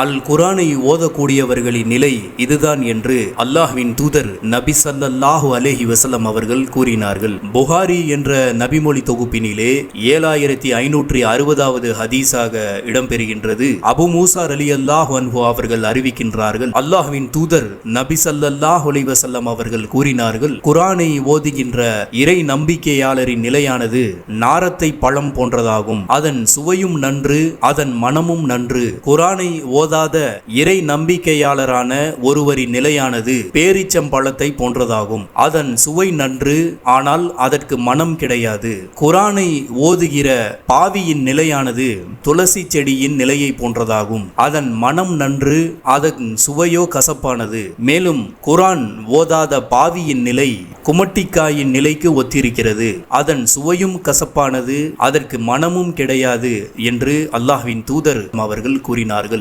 அல் குரானை ஓதக்கூடியவர்களின் நிலை இதுதான் என்று அல்லாஹ்வின் தூதர் நபி ஸல்லல்லாஹு அலேஹி வசலம் அவர்கள் கூறினார்கள். புகாரி என்ற நபிமொழி தொகுப்பினிலே ஏழாயிரத்தி ஐநூற்றி அறுபதாவது ஹதீஸாக இடம்பெறுகின்றது. அபு மூசார் அலி அல்லாஹ் அன்ஹு அவர்கள் அறிவிக்கின்றார்கள். அல்லாஹ்வின் தூதர் நபி ஸல்லல்லாஹு அலி வசல்லம் அவர்கள் கூறினார்கள் குரானை ஓதுகின்ற இறை நம்பிக்கையாளரின் நிலையானது நாரத்தை பழம் போன்றதாகும். அதன் சுவையும் நன்று அதன் மனமும் நன்று குரானை ஓதாத இறை நம்பிக்கையாளரான ஒருவரின் நிலையானது பேரிச்சம்பழத்தை போன்றதாகும். அதன் சுவை நன்று ஆனால் அதற்கு மனம் கிடையாது. குரானை ஓதுகிற பாவியின் நிலையானது துளசி செடியின் நிலையை போன்றதாகும். அதன் மனம் நன்று அதன் சுவையோ கசப்பானது. மேலும் குரான் ஓதாத பாவியின் நிலை குமட்டிக்காயின் நிலைக்கு ஒத்திருக்கிறது. அதன் சுவையும் கசப்பானது அதற்கு மனமும் கிடையாது என்று அல்லாஹ்வின் தூதர் அவர்கள் கூறினார்கள்.